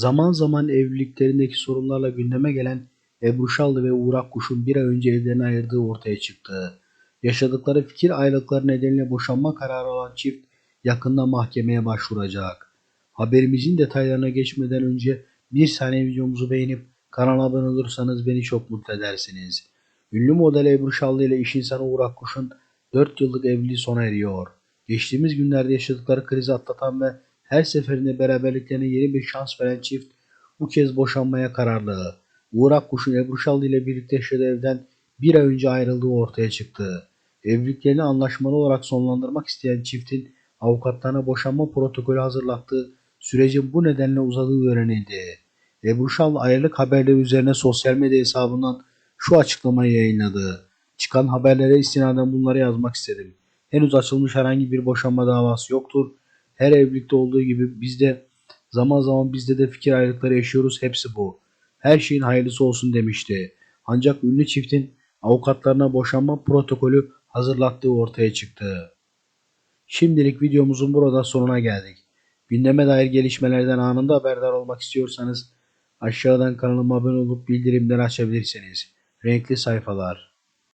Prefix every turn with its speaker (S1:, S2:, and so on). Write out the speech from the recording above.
S1: Zaman zaman evliliklerindeki sorunlarla gündeme gelen Ebru Şallı ve Uğur Akkuş'un bir ay önce evlerini ayırdığı ortaya çıktı. Yaşadıkları fikir ayrılıkları nedeniyle boşanma kararı olan çift yakında mahkemeye başvuracak. Haberimizin detaylarına geçmeden önce bir saniye videomuzu beğenip kanala abone olursanız beni çok mutlu edersiniz. Ünlü model Ebru Şallı ile iş insanı Uğur Akkuş'un 4 yıllık evliliği sona eriyor. Geçtiğimiz günlerde yaşadıkları krizi atlatan ve her seferinde beraberliklerine yeni bir şans veren çift bu kez boşanmaya kararlı. Uğur Akkuş'un Ebru Şallı ile birlikte yaşadığı evden bir ay önce ayrıldığı ortaya çıktı. Evliliklerini anlaşmalı olarak sonlandırmak isteyen çiftin avukatlarına boşanma protokolü hazırlattığı sürecin bu nedenle uzadığı öğrenildi. Ebru Şallı ayrılık haberleri üzerine sosyal medya hesabından şu açıklamayı yayınladı. Çıkan haberlere istinaden bunları yazmak istedim. Henüz açılmış herhangi bir boşanma davası yoktur. Her evlilikte olduğu gibi bizde zaman zaman bizde de fikir ayrılıkları yaşıyoruz. Hepsi bu. Her şeyin hayırlısı olsun demişti. Ancak ünlü çiftin avukatlarına boşanma protokolü hazırlattığı ortaya çıktı. Şimdilik videomuzun burada sonuna geldik. Gündeme dair gelişmelerden anında haberdar olmak istiyorsanız aşağıdan kanalıma abone olup bildirimleri açabilirsiniz. Renkli sayfalar.